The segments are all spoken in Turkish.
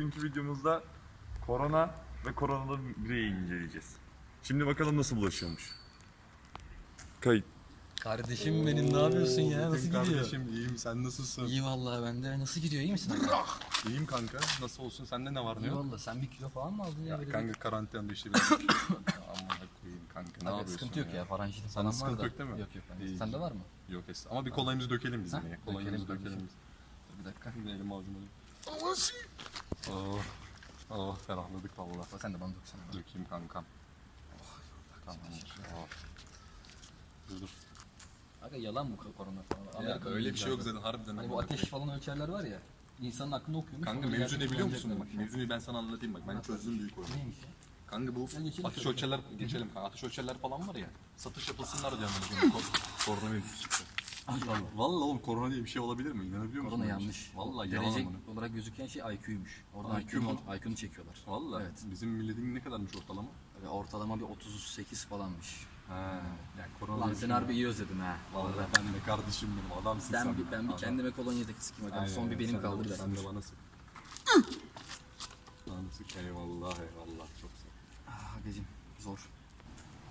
Bugünkü videomuzda korona ve koronalı bireyi inceleyeceğiz. Şimdi bakalım nasıl bulaşıyormuş. Kayıt. Kardeşim benim ne yapıyorsun ya? Nasıl gidiyor? Kardeşim iyiyim sen nasılsın? İyi vallahi ben de. Nasıl gidiyor? İyi misin? abi? İyiyim kanka. Nasıl olsun sende ne var ne İyi yok? valla. Sen bir kilo falan mı aldın ya? Ya Böyle kanka karantinada işte biraz. Amına koyayım kanka ne. Abi, yapıyorsun sıkıntı yok ya. Faranjitin falan var sıkıntı da. yok değil mi? Yok yok. bende. İyi. Sende var mı? Yok es. Ama bir kolayımızı dökelim biz Ha, yine. Kolayımızı dökelim dökelim biz. Bir dakika. Gidelim avucuma. Oh. Oh ferahladık valla. Bak sen de bana doksana. Dökeyim kankam. Tamam. Oh. Dur dur. Aga yalan mı korona falan? Ya Amerika'nın öyle bir şey yok zaten harbiden. Hani bu ateş falan ölçerler var ya. İnsanın aklında okuyormuş. Kanka sonra mevzu ne gerçekten biliyor musun? ya. Mevzuyu ben sana anlatayım bak. Ben çözdüm büyük oyunu. Neymiş ya? Kanka bu Gel geçelim ateş şöyle. ölçerler geçelim kanka. Ateş ölçerler falan var ya. Satış yapılsınlar diye amına koyayım. Koronavirüs çıktı. Allah. Vallahi oğlum korona diye bir şey olabilir mi? İnanabiliyor musun? Korona yanlış. Vallahi yalan Derece amına. olarak gözüken şey IQ'ymuş. Oradan IQ IQ mu? IQ'nu çekiyorlar. Vallahi. Evet. Bizim milletin ne kadarmış ortalama? Böyle ortalama bir 38 falanmış. He. Yani korona Lan diye bir seni şey harbi iyi özledim ha. Vallahi ben de kardeşim benim adamsın sen. Ben bir, ben bir Adam. kendime kolonya da sıkayım bakalım. Aynen, Son bir benim sen kaldı biraz. Sen de bana sık. bana sık eyvallah eyvallah çok ol. Ah Agacım zor.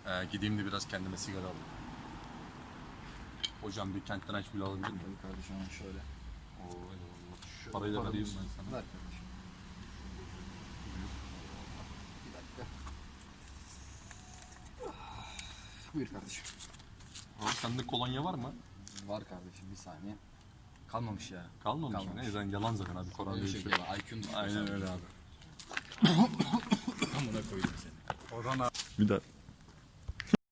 Ee, gideyim de biraz kendime sigara alayım. Hocam bir kentten aç bile alabilir miyim? Tabii kardeşim şöyle. Oo. Şu parayı da vereyim ben sana. Ver kardeşim. Bir dakika. Buyur kardeşim. Abi sende kolonya var mı? Var kardeşim bir saniye. Kalmamış ya. Kalmamış, mı? Kalmamış. Ne zaten yalan zaten abi Öyle şey bir şey. ya. IQ'nu Aynen öyle abi. Amına koydum seni. Korona. Bir daha.